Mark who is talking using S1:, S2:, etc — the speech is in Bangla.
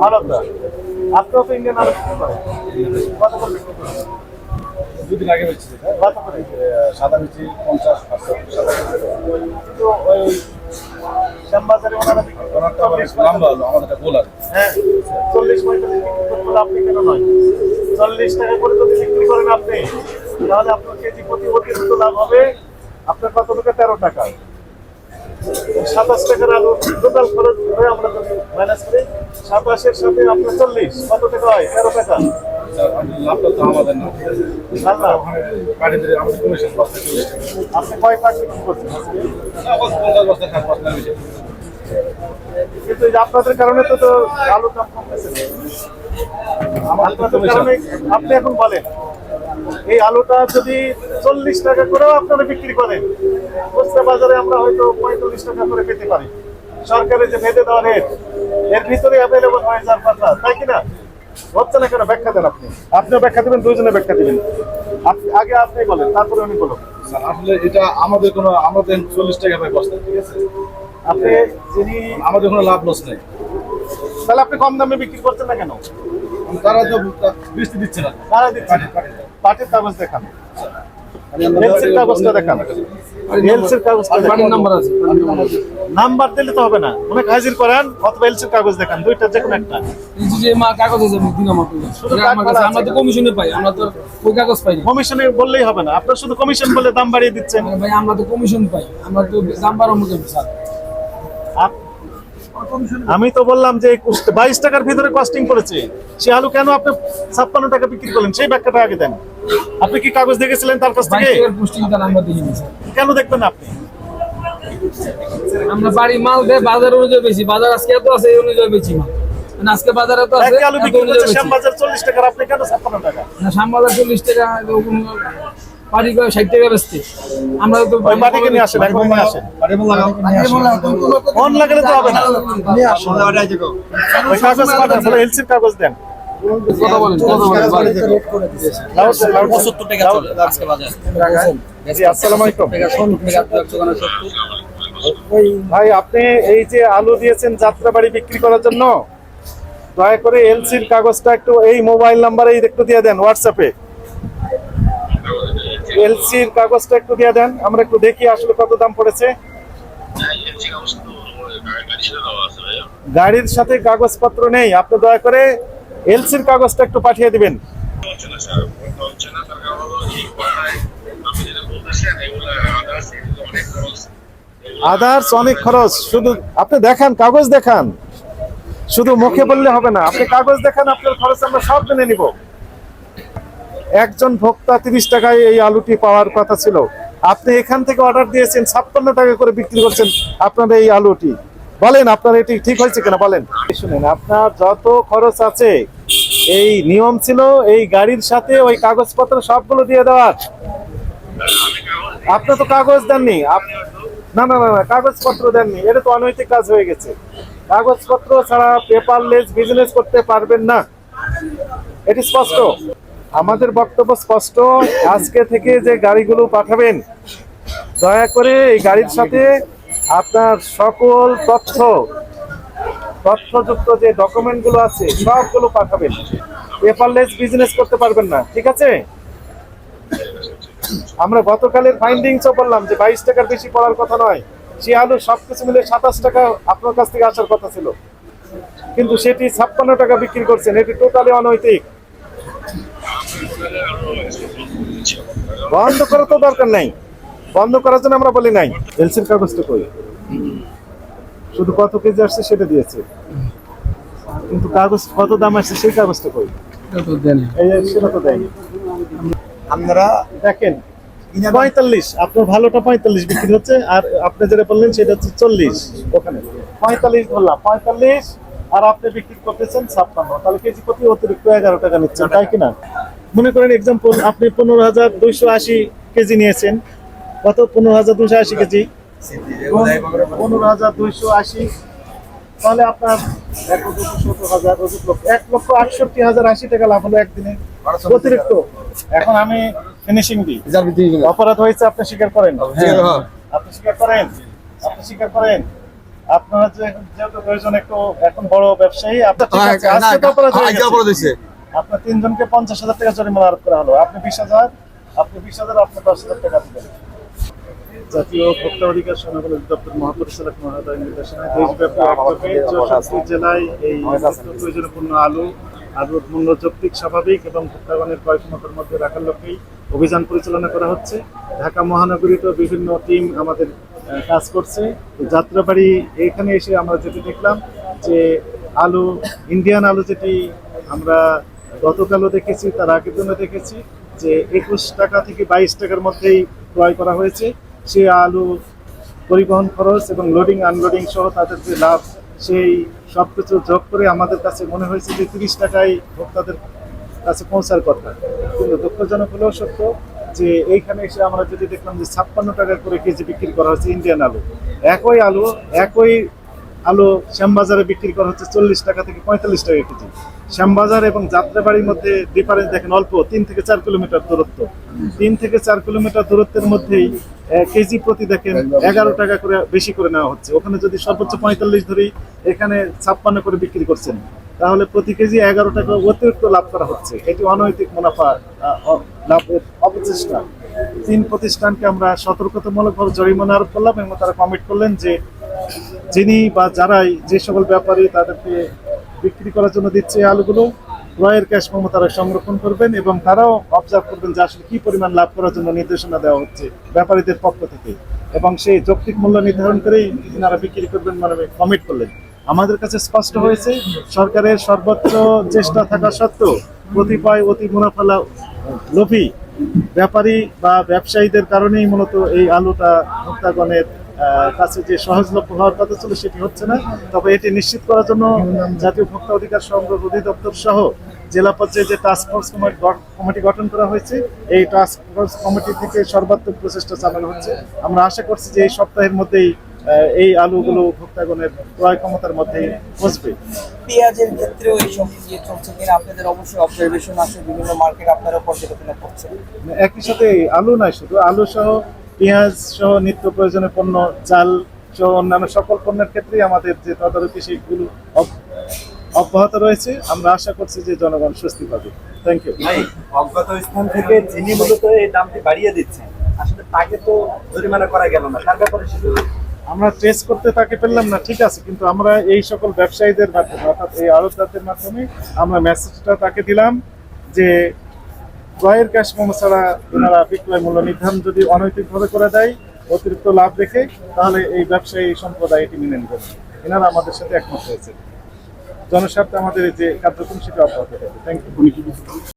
S1: ভালো তো। ইন্ডিয়ান আলু কত করে
S2: দুদিন আগে সাদা পঞ্চাশ
S1: কিন্তু ওই শ্যামবাজারে ওনারা
S2: লম্বা আমাদেরটা গোল
S1: হ্যাঁ চল্লিশ পঁয়তাল্লিশ বিক্রি করতে আপনি কেন নয়? চল্লিশ টাকা করে যদি বিক্রি করেন আপনি তাহলে আপনার কেজি প্রতি অতিরিক্ত লাভ হবে? আপনার কত টাকা তেরো টাকা? সাতাশ টাকার আলু টোটাল খরচ ধরে আমরা মাইনাস করি। সাতাশের সাথে আপনার চল্লিশ। কত টাকা হয়? তেরো টাকা। আপনি কয় টাকা বিক্রি করছেন? আপনাদের কারণে তো তো আলুর দাম কমতেছে। আপনাদের কারণে আপনি এখন বলেন, এই আলুটা যদি চল্লিশ টাকা করেও আপনারা বিক্রি করেন। খুচরা বাজারে আমরা হয়তো পঁয়তাল্লিশ টাকা করে পেতে পারি। সরকারের যে ভেদে দেওয়া রেট এর ভিতরে অ্যাভেলেবল হয়ে যার কথা। তাই কিনা হচ্ছে না কেন? ব্যাখ্যা দেন আপনি। আপনিও ব্যাখ্যা দিবেন দুইজনে ব্যাখ্যা দিবেন। আগে আপনি বলেন তারপরে উনি বলুন
S2: আসলে এটা আমাদের কোনো আমাদের চল্লিশ টাকা পাই বস্তা ঠিক আছে?
S1: আপনি যিনি
S2: আমাদের কোনো লাভ লস নেই।
S1: তাহলে আপনি কম দামে বিক্রি করছেন না কেন?
S2: তারা তো বৃষ্টি দিচ্ছে না।
S1: কারা দিচ্ছেন পাটের কাগজ দেখান। এলসির কাগজটা দেখান। এলসির কাগজটা
S3: নাম্বার আছে
S1: নাম্বার দিলে তো হবে না। অনেক হাজির করেন অথবা এলসির কাগজ দেখান দুইটা যে কোনো একটা।
S3: যে মা কাগজ আছে দিন আমার কাছে।
S1: শুধু
S3: এটা আমার
S1: কাগজ
S3: কাছে
S1: আছে।
S3: আমরা তো কমিশনে পাই আমরা তো ওই কাগজ পাই না।
S1: কমিশনে বললেই হবে না। আপনার শুধু কমিশন বলে দাম বাড়িয়ে দিচ্ছেন।
S3: ভাই আমরা তো কমিশন পাই। আমরা তো দাম বাড়ার মতো স্যার
S1: আমি তো বললাম যে বাইশ টাকার ভিতরে কস্টিং করেছে। সে আলু কেন আপনি ছাপ্পান্ন টাকা বিক্রি করলেন? সেই ব্যাখ্যাটা আগে দেন। আপনি কি কাগজ দেখেছিলেন তার কাছ থেকে? কেন দেখবেন আপনি?
S3: আমরা বাড়ি মাল দেয় বাজার অনুযায়ী বেশি। বাজার আজকে এত আছে এই অনুযায়ী বেশি মাল। মানে আজকে বাজার এত আছে
S1: আলু বিক্রি করছে আপনি কেন টাকা?
S3: না শ্যামবাজার চল্লিশ টাকা এরকম করে ষাট টাকা বেচতে। আমরা তো
S1: ওই মাটিকে নিয়ে আসেন। এখন নিয়ে আসেন। ফোন লাগালে তো হবে না। ওই কাগজ পাঠান বলে এলসির কাগজ দেন।
S3: কথা বলেন কথা বলেন
S4: পঁচাত্তর টাকা চলে আজকে বাজার।
S1: আসসালামু আলাইকুম। ভাই আপনি এই যে আলু দিয়েছেন যাত্রাবাড়ি বিক্রি করার জন্য দয়া করে এলসির কাগজটা একটু এই মোবাইল নাম্বারে একটু দিয়ে দেন হোয়াটসঅ্যাপে এলসির কাগজটা একটু দিয়ে দেন আমরা একটু দেখি আসলে কত দাম পড়েছে। গাড়ির সাথে কাগজপত্র নেই আপনি দয়া করে এলসির কাগজটা একটু পাঠিয়ে দিবেন। আদার্স অনেক খরচ। শুধু আপনি দেখান, কাগজ দেখান। শুধু মুখে বললে হবে না। আপনি কাগজ দেখান, আপনার খরচ আমরা সব মেনে নিব। একজন ভোক্তা তিরিশ টাকায় এই আলুটি পাওয়ার কথা ছিল। আপনি এখান থেকে অর্ডার দিয়েছেন, ছাপ্পান্ন টাকা করে বিক্রি করছেন আপনার এই আলুটি। বলেন, আপনার এটি ঠিক হয়েছে কিনা বলেন। শুনেন, আপনার যত খরচ আছে, এই নিয়ম ছিল এই গাড়ির সাথে ওই কাগজপত্র সবগুলো দিয়ে দেওয়ার। আপনি তো কাগজ দেননি না না না না, কাগজপত্র দেননি, এটা তো অনৈতিক কাজ হয়ে গেছে। কাগজপত্র ছাড়া পেপারলেস বিজনেস করতে পারবেন না। এটি স্পষ্ট? আমাদের বক্তব্য স্পষ্ট, আজকে থেকে যে গাড়িগুলো পাঠাবেন, দয়া করে এই গাড়ির সাথে আপনার সকল তথ্য, তথ্যযুক্ত যে ডকুমেন্টগুলো আছে, সবগুলো পাঠাবেন। পেপারলেস বিজনেস করতে পারবেন না, ঠিক আছে? আমরা গতকালের ফাইন্ডিংসও বললাম যে বাইশ টাকার বেশি পড়ার কথা নয়। সে আলু সবকিছু মিলে সাতাশ টাকা আপনার কাছ থেকে আসার কথা ছিল। কিন্তু সেটি ছাপ্পান্ন টাকা বিক্রি করছেন, এটি টোটালি অনৈতিক। বন্ধ করার তো দরকার নাই। বন্ধ করার জন্য আমরা বলি নাই। এলসির কাগজটা কই? শুধু কত কেজি আসছে সেটা দিয়েছে। কিন্তু কাগজ কত দাম আসছে সেই কাগজটা কই?
S3: এটা তো দেন
S1: এই সেটা তো দেয়নি।
S5: আপনারা
S1: দেখেন পঁয়তাল্লিশ আপনার ভালোটা পঁয়তাল্লিশ বিক্রি হচ্ছে আর আপনি যেটা বললেন সেটা হচ্ছে চল্লিশ ওখানে। পঁয়তাল্লিশ বললাম পঁয়তাল্লিশ আর আপনি বিক্রি করতেছেন ছাপ্পান্ন। তাহলে কেজি প্রতি অতিরিক্ত এগারো টাকা নিচ্ছেন তাই কিনা? মনে করেন এক্সাম্পল আপনি পনেরো হাজার দুইশো আশি কেজি নিয়েছেন কত পনেরো হাজার দুইশো আশি কেজি। পনেরো হাজার দুইশো আশি। তাহলে আপনার এক লক্ষ হাজার এক লক্ষ আটষট্টি হাজার আশি টাকা লাভ হলো একদিনে। অতিরিক্ত। এখন আমি ফিনিশিং দিই। অপরাধ হয়েছে আপনি স্বীকার করেন। আপনি স্বীকার করেন? আপনি স্বীকার করেন? আপনারা যে যেহেতু দুইজন একটু এখন বড় ব্যবসায়ী আপনার
S2: হ্যাঁ,
S1: হয়ে। আপনার তিনজনকে পঞ্চাশ হাজার টাকা জরিমানা আরোপ করা হলো। আপনি বিশ হাজার আপনি বিশ হাজার আপনি দশ হাজার টাকা দিবেন। জাতীয় ভোক্তা অধিকার সংরক্ষণ দপ্তর মহাপরিচালক মহোদয় নির্দেশনায় দেশব্যাপী একভাবে চৌষট্টি জেলায় এই প্রয়োজনপূর্ণ আলু, আলুর মূল্য যৌক্তিক, স্বাভাবিক এবং ভোক্তাগণের ক্রয় মধ্যে রাখার লক্ষ্যেই অভিযান পরিচালনা করা হচ্ছে। ঢাকা মহানগরীতে বিভিন্ন টিম আমাদের কাজ করছে। যাত্রাবাড়ি এখানে এসে আমরা যেটি দেখলাম যে আলু, ইন্ডিয়ান আলু যেটি আমরা গতকালও দেখেছি, তার আগের দিনও দেখেছি যে একুশ টাকা থেকে বাইশ টাকার মধ্যেই ক্রয় করা হয়েছে। সে আলু পরিবহন খরচ এবং লোডিং আনলোডিং সহ তাদের যে লাভ, সেই সব কিছু যোগ করে আমাদের কাছে মনে হয়েছে যে তিরিশ টাকায় ভোক্তাদের কাছে পৌঁছার কথা। কিন্তু দুঃখজনক হলেও সত্য যে এইখানে এসে আমরা যদি দেখলাম যে ছাপ্পান্ন টাকা করে কেজি বিক্রি করা হয়েছে ইন্ডিয়ান আলু। একই আলু, একই আলু শ্যামবাজারে বিক্রি করা হচ্ছে চল্লিশ টাকা থেকে পঁয়তাল্লিশ টাকা কেজি। শ্যামবাজার এবং যাত্রাবাড়ির মধ্যে ডিফারেন্স দেখেন অল্প, তিন থেকে চার কিলোমিটার দূরত্ব। তিন থেকে চার কিলোমিটার দূরত্বের মধ্যেই কেজি প্রতি দেখেন এগারো টাকা করে বেশি করে নেওয়া হচ্ছে। ওখানে যদি সর্বোচ্চ পঁয়তাল্লিশ ধরেই এখানে ছাপ্পান্ন করে বিক্রি করছেন, তাহলে প্রতি কেজি এগারো টাকা অতিরিক্ত লাভ করা হচ্ছে। এটি অনৈতিক মুনাফা লাভের অপচেষ্টা তিন প্রতিষ্ঠানকে আমরা সতর্কতামূলকভাবে জরিমানা আরোপ করলাম এবং তারা কমিট করলেন যে যিনি বা যারাই যে সকল ব্যাপারী তাদেরকে বিক্রি করার জন্য দিচ্ছে আলুগুলো ক্রয়ের ক্যাশ মেমো তারা সংরক্ষণ করবেন এবং তারাও অবজার্ভ করবেন যে আসলে কি পরিমাণ লাভ করার জন্য নির্দেশনা দেওয়া হচ্ছে ব্যাপারীদের পক্ষ থেকে এবং সেই যৌক্তিক মূল্য নির্ধারণ করেই তিনারা বিক্রি করবেন মানে কমিট করলেন। আমাদের কাছে স্পষ্ট হয়েছে, সরকারের সর্বোচ্চ চেষ্টা থাকা সত্ত্বেও কতিপয় অতি মুনাফালা লোভী ব্যাপারী বা ব্যবসায়ীদের কারণেই মূলত এই আলুটা ভোক্তাগণের কাছে যে সহজলভ্য হওয়ার কথা ছিল সেটি হচ্ছে না। তবে এটি নিশ্চিত করার জন্য জাতীয় ভোক্তা অধিকার সংগ্রহ অধিদপ্তর সহ জেলা পর্যায়ে যে টাস্ক ফোর্স কমিটি গঠন করা হয়েছে এই টাস্ক ফোর্স কমিটি থেকে সর্বাত্মক প্রচেষ্টা চালানো হচ্ছে। আমরা আশা করছি যে এই সপ্তাহের মধ্যেই এই আলুগুলো ভোক্তাগণের ক্রয় ক্ষমতার মধ্যে পৌঁছবে।
S4: পেঁয়াজের ক্ষেত্রেও এই সব ইয়ে চলছে কিনা আপনাদের অবশ্যই অবজারভেশন আছে বিভিন্ন মার্কেট আপনারা পর্যবেক্ষণ করছেন।
S1: একই সাথে আলু নয় শুধু আলু সহ পেঁয়াজ সহ নিত্য প্রয়োজনীয় পণ্য চাল সহ অন্যান্য সকল পণ্যের ক্ষেত্রেই আমাদের যে তদারকি সেগুলো অব- অব্যাহত রয়েছে। আমরা আশা করছি যে জনগণ স্বস্তি পাবে। থ্যাংক ইউ
S6: অজ্ঞাত স্থান থেকে যিনি মূলত এই দামটি বাড়িয়ে দিচ্ছেন আসলে তাকে তো জরিমানা করা গেল না তার ব্যাপারে
S1: আমরা ট্রেস করতে তাকে পেলাম না ঠিক আছে কিন্তু আমরা এই সকল ব্যবসায়ীদের মাধ্যমে অর্থাৎ এই আড়তদারদের মাধ্যমে আমরা মেসেজটা তাকে দিলাম যে ক্রয়ের ক্যাশ মোমো ছাড়া ওনারা বিক্রয় মূল্য নির্ধারণ যদি অনৈতিকভাবে করে দেয়, অতিরিক্ত লাভ রেখে তাহলে এই ব্যবসায়ী সম্প্রদায় এটি মেনে নেবেন এনারা আমাদের সাথে একমত হয়েছে জনস্বার্থে আমাদের যে কার্যক্রম, সেটা অব্যাহত থাকে থ্যাংক ইউ